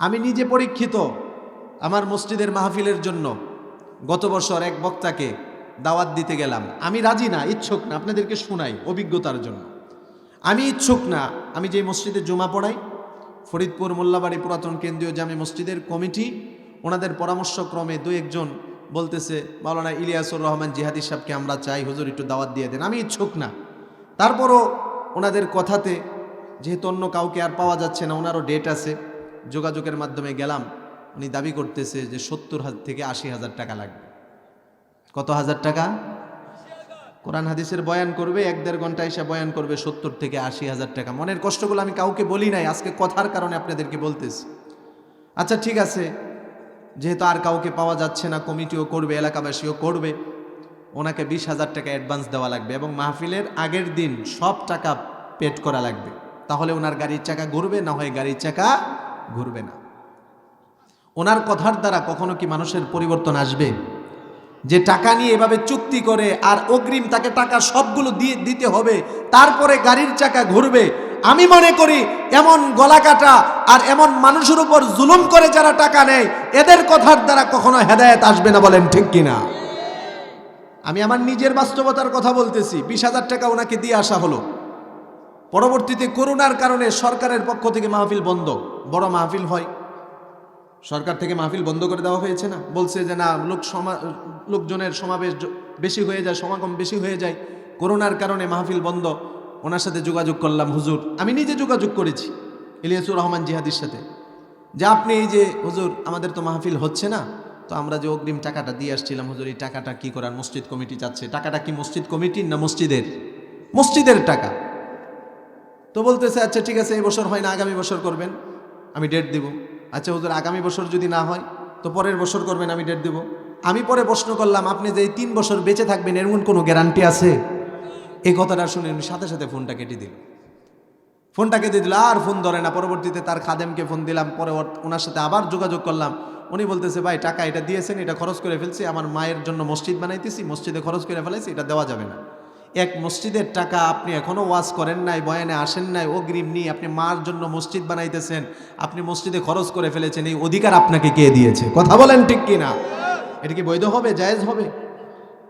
আমি নিজে পরীক্ষিত আমার মসজিদের মাহফিলের জন্য গত বছর এক বক্তাকে দাওয়াত দিতে গেলাম। আমি রাজি না, ইচ্ছুক না, আপনাদেরকে শোনাই অভিজ্ঞতার জন্য। আমি ইচ্ছুক না, আমি যে মসজিদে জমা পড়াই, ফরিদপুর মোল্লাবাড়ি পুরাতন কেন্দ্রীয় জামে মসজিদের কমিটি, ওনাদের পরামর্শক্রমে দু একজন বলতেছে, মাওলানা ইলিয়াসুর রহমান জিহাদি সাহেবকে আমরা চাই, হুজুর একটু দাওয়াত দিয়ে দেন। আমি ইচ্ছুক না। তারপরও ওনাদের কথাতে যেহেতু অন্য কাউকে আর পাওয়া যাচ্ছে না, ওনারও ডেট আছে। যোগাযোগের মাধ্যমে গেলাম, উনি দাবি করতেছে যে সত্তর হাজার থেকে আশি হাজার টাকা লাগবে। কত হাজার টাকা? কোরআন হাদিসের বয়ান করবে, এক দেড় ঘণ্টা এসে বয়ান করবে, সত্তর থেকে আশি হাজার টাকা। মনের কষ্টগুলো আমি কাউকে বলি নাই, আজকে কথার কারণে আপনাদেরকে বলতেছি। আচ্ছা ঠিক আছে, যেহেতু আর কাউকে পাওয়া যাচ্ছে না, কমিটিও করবে, এলাকাবাসীও করবে, ওনাকে বিশ হাজার টাকা অ্যাডভান্স দেওয়া লাগবে এবং মাহফিলের আগের দিন সব টাকা পেড করা লাগবে। তাহলে ওনার গাড়ির চাকা ঘুরবে, না হয় গাড়ির চাকা ঘুরবে না। ওনার কথার দ্বারা কখনো কি মানুষের পরিবর্তন আসবে? যে টাকা নিয়ে এভাবে চুক্তি করে আর অগ্রিম তাকে টাকা সবগুলো দিয়ে দিতে হবে, তারপরে গাড়ির চাকা ঘুরবে, আমি মনে করি এমন গলা কাটা আর এমন মানুষের উপর জুলুম করে যারা টাকা নেয়, এদের কথার দ্বারা কখনো হেদায়েত আসবে না বলেন ঠিক কিনা? আমি আমার নিজের বাস্তবতার কথা বলতেছি, বিশ হাজার টাকা ওনাকে দিয়ে আসা হলো। পরবর্তীতে করোনার কারণে সরকারের পক্ষ থেকে মাহফিল বন্ধ। বড় মাহফিল হয়। সরকার থেকে মাহফিল বন্ধ করে দেওয়া হয়েছে না? বলছে যে না, লোক সমা, লোকজনের সমাবেশ বেশি হয়ে যায়, সমাগম বেশি হয়ে যায়। করোনার কারণে মাহফিল বন্ধ। ওনার সাথে যোগাযোগ করলাম, হুজুর। আমি নিজে যোগাযোগ করেছি ইলিয়াসুর রহমান জিহাদির সাথে। যে আপনি এই যে, হুজুর, আমাদের তো মাহফিল হচ্ছে না, তো আমরা যে অগ্রিম টাকাটা দিয়ে আসছিলাম, হুজুর, এই টাকাটা কী করার? মসজিদ কমিটি চাচ্ছে। টাকাটা কি মসজিদ কমিটির না মসজিদের? মসজিদের টাকা। তো বলতেছে আচ্ছা ঠিক আছে, এই বছর হয় না, আগামী বছর করবেন। আমি ডেট দেব। আচ্ছা হুজুর, আগামী বছর যদি না হয়, তো পরের বছর করবেন, আমি ডেট দেব। আমি পরে প্রশ্ন করলাম, আপনি যে তিন বছর বেঁচে থাকবেন এমন কোনো গ্যারান্টি আছে? এই কথাটা শুনে উনি সাথে সাথে ফোনটা কেটে দিল। ফোনটা কেটে দিল, আর ফোন ধরে না। পরবর্তীতে তার খাদেমকে ফোন দিলাম, পরে ওনার সাথে আবার যোগাযোগ করলাম। উনি বলতেছে, ভাই, টাকা এটা দিয়েছেন, এটা খরচ করে ফেলছি, আমার মায়ের জন্য মসজিদ বানাইতেছি, মসজিদে খরচ করে ফেলেছি এটা দেওয়া যাবে না। এক মসজিদের টাকা আপনি এখনও ওয়াজ করেন নাই, বয়ানে আসেন নাই অগ্রিম নিয়ে আপনি মার জন্য মসজিদ বানাইতেছেন, আপনি মসজিদে খরচ করে ফেলেছেন, এই অধিকার আপনাকে কে দিয়েছে? কথা বলেন ঠিক কি না এটা কি বৈধ হবে, জায়েজ হবে?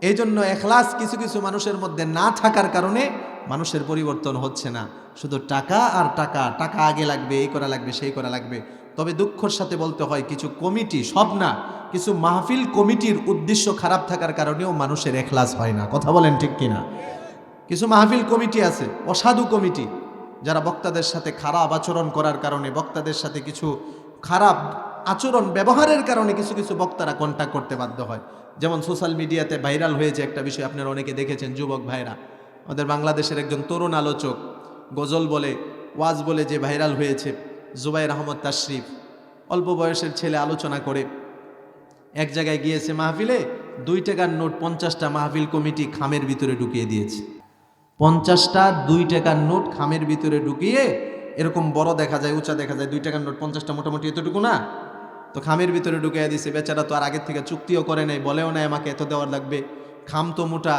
এই জন্য এখলাস কিছু কিছু মানুষের মধ্যে না থাকার কারণে মানুষের পরিবর্তন হচ্ছে না। শুধু টাকা আর টাকা টাকা আগে লাগবে, এই করা লাগবে, সেই করা লাগবে। তবে দুঃখর সাথে বলতে হয়, কিছু কমিটি সব না কিছু মাহফিল কমিটির উদ্দেশ্য খারাপ থাকার কারণেও মানুষের এখলাস হয় না। কথা বলেন ঠিক কিনা? কিছু মাহফিল কমিটি আছে, অসাধু কমিটি, যারা বক্তাদের সাথে খারাপ আচরণ করার কারণে, বক্তাদের সাথে কিছু খারাপ আচরণ, ব্যবহারের কারণে কিছু কিছু বক্তারা কন্ট্যাক্ট করতে বাধ্য হয়। যেমন সোশ্যাল মিডিয়াতে ভাইরাল হয়েছে একটা বিষয়, আপনারা অনেকে দেখেছেন, যুবক ভাইরা। আমাদের বাংলাদেশের একজন তরুণ আলোচক, গজল বলে, ওয়াজ বলে যে ভাইরাল হয়েছে জুবাইর আহমদ তাশরিফ। অল্প বয়সের ছেলে আলোচনা করে, এক জায়গায় গিয়েছে মাহফিলে, দুই টাকার নোট পঞ্চাশটা মাহফিল কমিটি খামের ভিতরে ঢুকিয়ে দিয়েছে। পঞ্চাশটা, দুই টাকার নোট খামের ভিতরে ঢুকিয়ে এরকম বড় দেখা যায়, উঁচা দেখা যায়, দুই টাকার নোট পঞ্চাশটা মোটামুটি এতটুকু না? তো খামের ভিতরে ঢুকিয়ে দিয়েছে, বেচারা তো আর আগের থেকে চুক্তিও করে নাই, বলেও নাই আমাকে এত দেওয়ার লাগবে। খাম তো মোটা,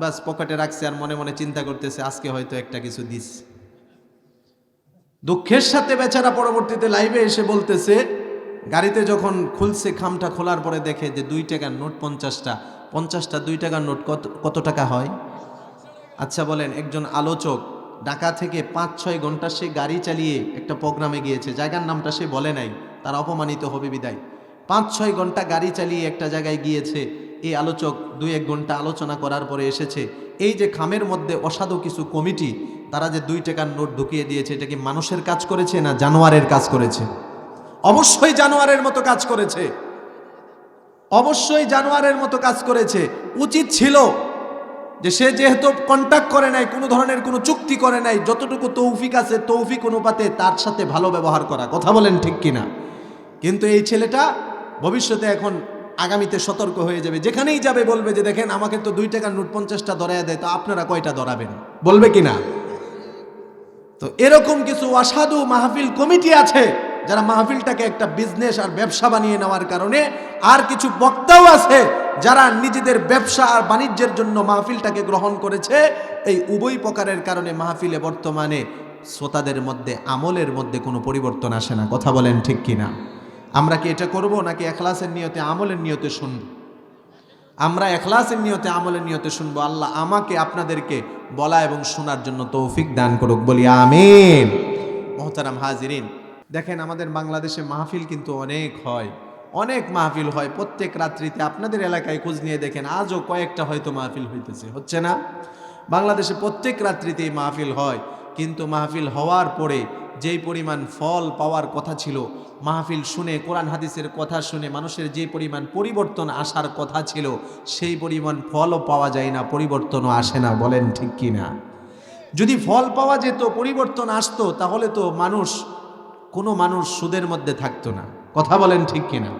বাস পকেটে রাখছে আর মনে মনে চিন্তা করতেছে, আজকে হয়তো একটা কিছু দিস। দুঃখের সাথে বেচারা পরবর্তীতে লাইভে এসে বলতেছে, গাড়িতে যখন খুলছে খামটা খোলার পরে দেখে যে দুই টাকার নোট পঞ্চাশটা পঞ্চাশটা দুই টাকার নোট কত কত টাকা হয়? আচ্ছা বলেন, একজন আলোচক ঢাকা থেকে পাঁচ, ছয় ঘণ্টা সে গাড়ি চালিয়ে একটা প্রোগ্রামে গিয়েছে, জায়গার নামটা সে বলে নাই, তার অপমানিত হবে বিদায়। পাঁচ, ছয় ঘণ্টা গাড়ি চালিয়ে একটা জায়গায় গিয়েছে, এই আলোচক দুই, এক ঘণ্টা আলোচনা করার পরে এসেছে, এই যে খামের মধ্যে অসাধু কিছু কমিটি তারা যে দুই টাকার নোট ঢুকিয়ে দিয়েছে, এটা কি মানুষের কাজ করেছে না জানোয়ারের কাজ করেছে? অবশ্যই জানোয়ারের মতো কাজ করেছে। অবশ্যই জানোয়ারের মতো কাজ করেছে। উচিত ছিল যে সে যেহেতু কন্ট্যাক্ট করে নাই, কোনো ধরনের কোনো চুক্তি করে নাই, যতটুকু তৌফিক আছে, তৌফিক অনুপাতে তার সাথে ভালো ব্যবহার করা। কথা বলেন ঠিক কিনা? কিন্তু এই ছেলেটা ভবিষ্যতে এখন আগামীতে সতর্ক হয়ে যাবে। যেখানেই যাবে বলবে যে, দেখেন, আমাকে তো দুই টাকার নোট পঞ্চাশটা ধরাইয়া দেয়, তো আপনারা কয়টা ধরাবেন? বলবে কিনা? তো এরকম কিছু অসাধু মাহফিল কমিটি আছে যারা মাহফিলটাকে একটা বিজনেস আর ব্যবসা বানিয়ে নেওয়ার কারণে আর কিছু বক্তাও আছে যারা নিজেদের ব্যবসা আর বাণিজ্যের জন্য মাহফিলটাকে গ্রহণ করেছে। এই উভয় প্রকারের কারণে মাহফিলে বর্তমানে শ্রোতাদের মধ্যে, আমলের মধ্যে কোনো পরিবর্তন আসে না। কথা বলেন ঠিক কিনা? আমরা কি এটা করব নাকি এখলাসের নিয়তে, আমলের নিয়তে শুনব? আমরা এখলাসের নিয়তে, আমলের নিয়তে শুনব। আল্লাহ আমাকে আপনাদেরকে বলা এবং শোনার জন্য তৌফিক দান করুক। বলি আমিন। মোহতারাম হাজিরিন, দেখেন আমাদের বাংলাদেশে মাহফিল কিন্তু অনেক হয়। অনেক মাহফিল হয়। প্রত্যেক রাত্রিতে আপনাদের এলাকায় খোঁজ নিয়ে দেখেন, আজও কয়েকটা হয়তো মাহফিল হইতেছে। হচ্ছে না? বাংলাদেশে প্রত্যেক রাত্রিতেই মাহফিল হয়। কিন্তু মাহফিল হওয়ার পরে যেই পরিমাণ ফল পাওয়ার কথা ছিল, মাহফিল শুনে, কোরআন হাদিসের কথা শুনে, মানুষের যে পরিমাণ পরিবর্তন আসার কথা ছিল, সেই পরিমাণ ফলও পাওয়া যায় না, পরিবর্তনও আসে না, বলেন ঠিক কি না? যদি ফল পাওয়া যেত, পরিবর্তন আসতো, তাহলে তো মানুষ, কোনো মানুষ সুদের মধ্যে থাকতো না। কথা বলেন ঠিক কিনা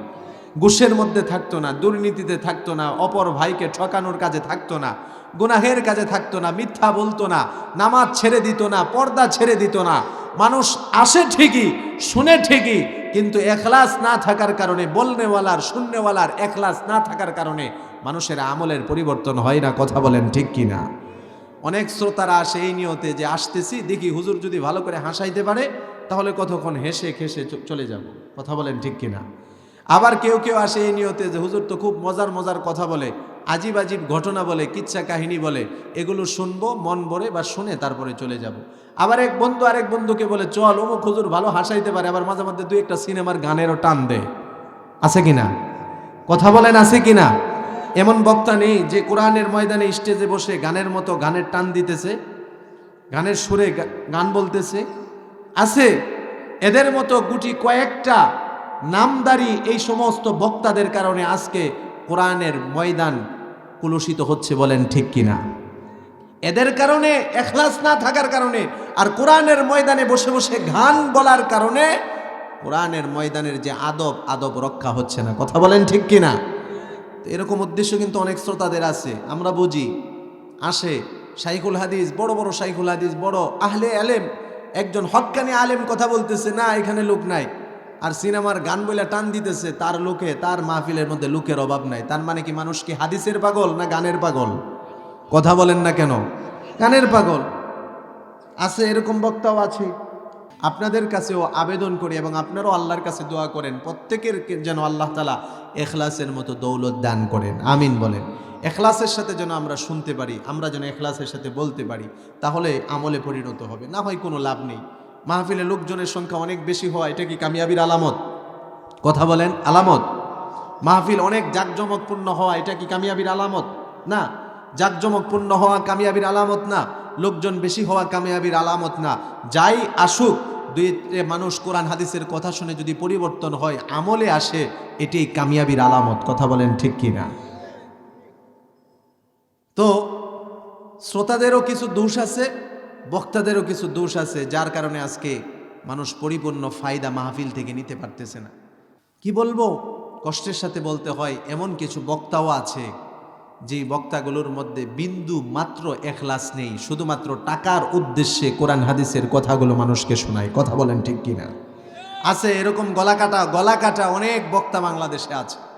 ঘুষের মধ্যে থাকতো না, দুর্নীতিতে থাকতো না, অপর ভাইকে ঠকানোর কাজে থাকতো না, গুনাহের কাজে থাকতো না, মিথ্যা বলতো না, নামাজ ছেড়ে দিত না, পর্দা ছেড়ে দিত না মানুষ আসে ঠিকই, শুনে ঠিকই, কিন্তু এখলাস না থাকার কারণে, বলনেওয়ালার শূন্যওয়ালার এখলাস না থাকার কারণে মানুষের আমলের পরিবর্তন হয় না, কথা বলেন ঠিক কি না অনেক শ্রোতারা আসে এই নিয়তে যে, আসতেছি, দেখি হুজুর যদি ভালো করে হাসাইতে পারে, তাহলে কতক্ষণ হেসে খেসে চলে যাব। কথা বলেন ঠিক কিনা? আবার কেউ কেউ আসে এই নিয়তে যে, হুজুর তো খুব মজার মজার কথা বলে। আজীব আজীব ঘটনা বলে, কিচ্ছা কাহিনী বলে, এগুলো শুনব, মন ভরে বা শুনে তারপরে চলে যাব। আবার এক বন্ধু আরেক বন্ধুকে বলে, চল, অমুক হুজুর ভালো হাসাইতে পারে, আবার মাঝে মধ্যে দুই একটা সিনেমার গানেরও টান দেয় আছে কিনা? কথা বলেন, আছে কিনা? এমন বক্তা নেই যে কোরআনের ময়দানে স্টেজে বসে গানের মতো গানের টান দিতেছে, গানের সুরে গান বলতেছে। আছে, এদের মতো গুটি কয়েকটা নামদারি এই সমস্ত বক্তাদের কারণে আজকে কোরআনের ময়দান কুলুষিত হচ্ছে বলেন ঠিক কিনা। এদের কারণে, এখলাস না থাকার কারণে আর কোরআনের ময়দানে বসে বসে গান বলার কারণে কোরআনের ময়দানের যে আদব আদব রক্ষা হচ্ছে না। কথা বলেন ঠিক কিনা? তো এরকম উদ্দেশ্য কিন্তু অনেক শ্রোতাদের আছে। আমরা বুঝি, আসে শাইখুল হাদিস, বড় বড় শাইখুল হাদিস, বড় আহলে আলেম, একজন হক্কানি আলেম কথা বলতেছে, না, এখানে লোক নাই। আর সিনেমার গান বলে টান দিতেছে তার লোকে, তার মাহফিলের মধ্যে লোকের অভাব নাই। তার মানে কি মানুষ কি হাদিসের পাগল না গানের পাগল? কথা বলেন না কেন? গানের পাগল। আছে, এরকম বক্তাও আছে। আপনাদের কাছেও আবেদন করি এবং আপনারাও আল্লাহর কাছে দোয়া করেন, প্রত্যেকের যেন আল্লাহ তালা এখলাসের মতো দৌলত দান করেন। আমিন বলেন। এখলাসের সাথে যেন আমরা শুনতে পারি, আমরা যেন এখলাসের সাথে বলতে পারি, তাহলে আমলে পরিণত হবে। না হয় কোনো লাভ নেই। মাহফিলে লোকজনের সংখ্যা অনেক বেশি হওয়া, এটা কি কামিয়াবির আলামত? কথা বলেন, আলামত। মাহফিল অনেক জাকজমকপূর্ণ হওয়া, এটা কি কামিয়াবির আলামত? না। জাকজমকপূর্ণ হওয়া কামিয়াবির আলামত না। লোকজন বেশি হওয়া কামিয়াবির আলামত না। যাই আসুক, দুই মানুষ কোরআন, হাদিসের কথা শুনে যদি পরিবর্তন হয়, আমলে আসে এটি কামিয়াবির আলামত। কথা বলেন ঠিক কি না তো, শ্রোতাদেরও কিছু দোষ আছে বক্তাদেরও কিছু দোষ আছে, যার কারণে আজকে মানুষ পরিপূর্ণ ফায়দা মাহফিল থেকে নিতে পারতেছে না। কি বলব? কষ্টের সাথে বলতে হয়, এমন কিছু বক্তাও আছে, যে বক্তাগুলোর মধ্যে বিন্দু মাত্র এখলাস নেই, শুধুমাত্র টাকার উদ্দেশ্যে কোরআন হাদিসের কথাগুলো মানুষকে শোনায়। কথা বলেন ঠিক কিনা? আছে এরকম গলা কাটা গলা কাটা অনেক বক্তা বাংলাদেশে আছে।